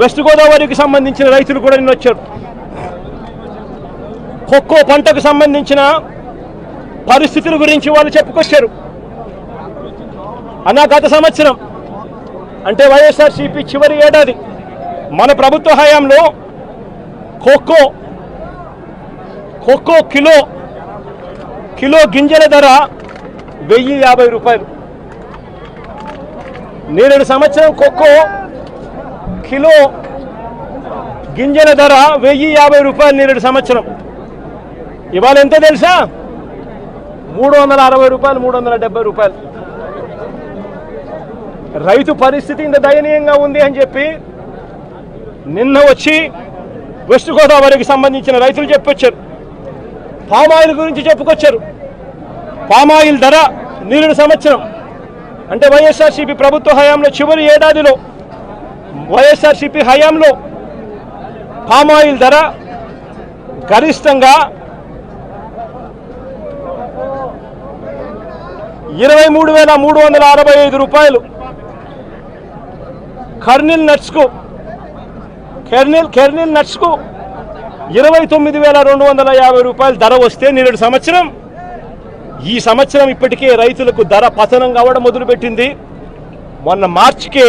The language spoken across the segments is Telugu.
వెస్ట్ గోదావరికి సంబంధించిన రైతులు కూడా నిన్న వచ్చారు. ఒక్కో పంటకు సంబంధించిన పరిస్థితుల గురించి వాళ్ళు చెప్పుకొచ్చారు. అన్న గత సంవత్సరం అంటే వైఎస్ఆర్సీపీ చివరి ఏడాది మన ప్రభుత్వ హయాంలో ఖోఖో ఖోఖో కిలో కిలో గింజల ధర వెయ్యి యాభై రూపాయలు. నేరేడు సంవత్సరం ఖోఖో కిలో గింజల ధర వెయ్యి యాభై రూపాయలు నేడు సంవత్సరం. ఇవాళ ఎంత తెలుసా? మూడు వందల అరవై రూపాయలు మూడు వందల డెబ్బై రూపాయలు. రైతు పరిస్థితి ఇంత దయనీయంగా ఉంది అని చెప్పి నిన్న వచ్చి వెస్ట్ గోదావరికి సంబంధించిన రైతులు చెప్పొచ్చారు. పామాయిల్ గురించి చెప్పుకొచ్చారు. పామాయిల్ ధర నిరుడు సంవత్సరం. అంటే వైఎస్ఆర్సీపీ ప్రభుత్వ హయాంలో చివరి ఏడాదిలో వైఎస్ఆర్సీపీ హయాంలో పామాయిల్ ధర గరిష్టంగా ఇరవై మూడు వేల మూడు వందల అరవై ఐదు రూపాయలు. కర్నిల్ నట్స్కు కెర్నిల్ కెర్నిల్ నట్స్కు ఇరవై తొమ్మిది వేల రెండు వందల యాభై రూపాయలు ధర వస్తే నేడు సంవత్సరం. ఈ సంవత్సరం ఇప్పటికే రైతులకు ధర పతనం కావడం మొదలుపెట్టింది. మొన్న మార్చికే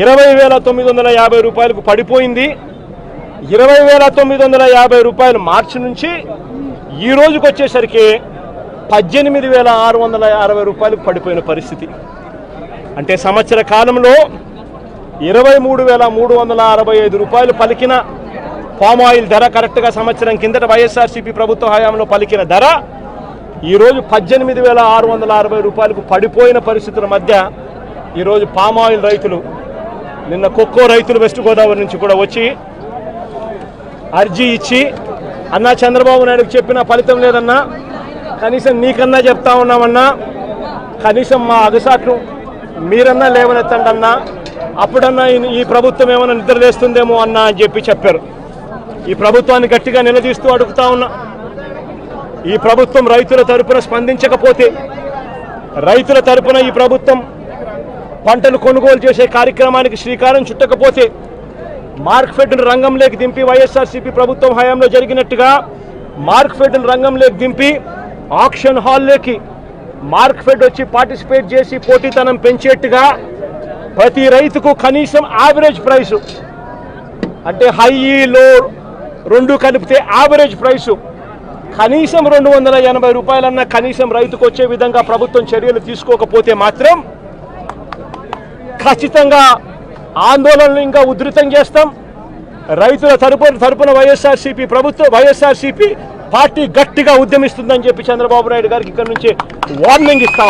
ఇరవై వేల తొమ్మిది వందల యాభై రూపాయలకు పడిపోయింది. ఇరవై వేల తొమ్మిది వందల యాభై రూపాయలు మార్చి నుంచి ఈ రోజుకి వచ్చేసరికి పద్దెనిమిది వేల ఆరు వందల అరవై రూపాయలకు పడిపోయిన పరిస్థితి. అంటే సంవత్సర కాలంలో ఇరవై మూడు వేల మూడు వందల అరవై ఐదు రూపాయలు పలికిన పామ్ ఆయిల్ ధర కరెక్ట్గా సంవత్సరం కిందట వైఎస్ఆర్సీపీ ప్రభుత్వ హయాంలో పలికిన ధర ఈరోజు పద్దెనిమిది వేల ఆరు వందల అరవై రూపాయలకు పడిపోయిన పరిస్థితుల మధ్య ఈరోజు పామ్ ఆయిల్ రైతులు నిన్న కొక్కో రైతులు వెస్ట్ గోదావరి నుంచి కూడా వచ్చి అర్జీ ఇచ్చి అన్నా చంద్రబాబు నాయుడుకి చెప్పిన ఫలితం లేదన్నా కనీసం నీకన్నా చెప్తా ఉన్నామన్నా కనీసం మా అగసాట్లు మీరన్నా లేవనెత్తండి అన్నా అప్పుడన్నా ఈ ప్రభుత్వం ఏమైనా నిద్రలేస్తుందేమో అన్నా అని చెప్పి చెప్పారు. ఈ ప్రభుత్వాన్ని గట్టిగా నిలదీస్తూ అడుగుతా ఉన్నా. ఈ ప్రభుత్వం రైతుల తరపున స్పందించకపోతే రైతుల తరపున ఈ ప్రభుత్వం పంటలు కొనుగోలు చేసే కార్యక్రమానికి శ్రీకారం చుట్టకపోతే మార్క్ఫెడ్ను రంగంలోకి దింపి వైఎస్ఆర్సీపీ ప్రభుత్వం హయాంలో జరిగినట్టుగా మార్క్ఫెడ్ను రంగంలోకి దింపి ఆక్షన్ హాల్లోకి మార్క్ఫెడ్ వచ్చి పార్టిసిపేట్ చేసి పోటీతనం పెంచేట్టుగా ప్రతి రైతుకు కనీసం యావరేజ్ ప్రైసు అంటే హై లో రెండు కలిపితే యావరేజ్ ప్రైసు కనీసం రెండు వందల ఎనభై రూపాయలన్న కనీసం రైతుకు వచ్చే విధంగా ప్రభుత్వం చర్యలు తీసుకోకపోతే మాత్రం ఖచ్చితంగా ఆందోళనలు ఇంకా ఉధృతం చేస్తాం. రైతుల తరపున తరపున వైఎస్ఆర్సీపీ ప్రభుత్వం వైఎస్ఆర్సీపీ పార్టీ గట్టిగా ఉద్యమిస్తుందని చెప్పి చంద్రబాబు నాయుడు గారికి ఇక్కడ నుంచి వార్నింగ్ ఇస్తా